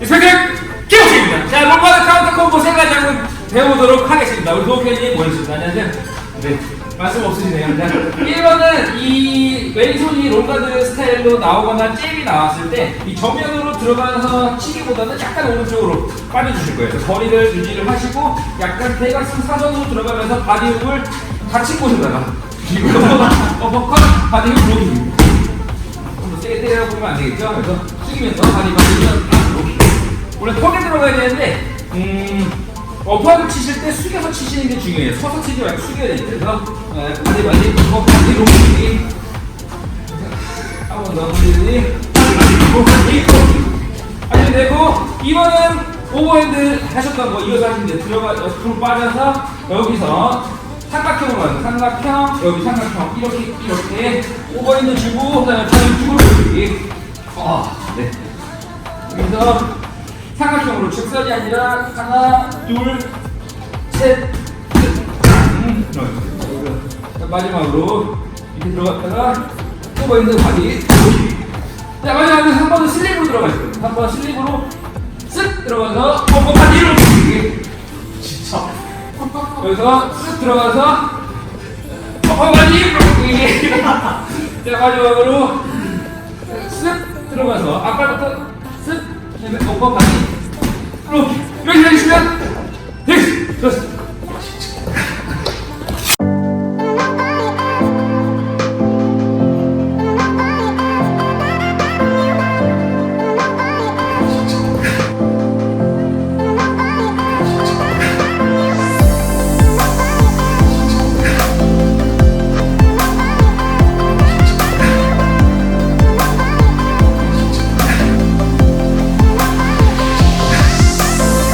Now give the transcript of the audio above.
인스펙터 김호입니다 자, 롱바드 카운터 콤보 세 가지 한번 배워보도록 하겠습니다. 우리 도우팬님 모셨습니다. 안녕하세요. 네. 말씀 없으시네요. 자, 1번은 이 왼손이 롱가드 스타일로 나오거나 잽이 나왔을 때 이 정면으로 들어가서 치기보다는 약간 오른쪽으로 빠져주실 거예요. 그래서 거리를 유지를 하시고 약간 대각선 사선으로 들어가면서 바디훅을 같이 꽂으다가 그리고 어퍼컷 바디훅 로딩 좀더 세게 때려 보면 안 되겠죠? 그래서 숙이면서 바디 바디면 앞으로 원래 턱에 들어가야 되는데 음 어퍼를 치실 때 숙여서 치시는 게 중요해요. 서서 치지 말고 숙여야 되니까 그래서 에, 바디 바디 어 바디 로딩 한번 더 로딩 아니 되고 이번은 오버핸드 하셨던 거 이어서 하시면 돼요. 들어가 옆으로 빠져서 여기서 삼각형으로 가요. 삼각형 여기 삼각형 이렇게 이렇게 오버핸드 주고 그 다음에 팔을 주고 여기 아 네. 그래서 삼각형으로 직선이 아니라 하나 둘셋 음, 자, 마지막으로 이렇게 들어갔다가 오버핸드 바디 자 마지막으로 한 번은 슬립으로 들어가시고 한번 슬립으로 쓱 들어가서 뽀뽀 바디로 진짜. 여기서 쓱 들어가서 뽀뽀 바디로 자 마지막으로 쓱 들어가서 아까부터 쓱 뽀뽀 바디 이렇게 이렇게 해주시면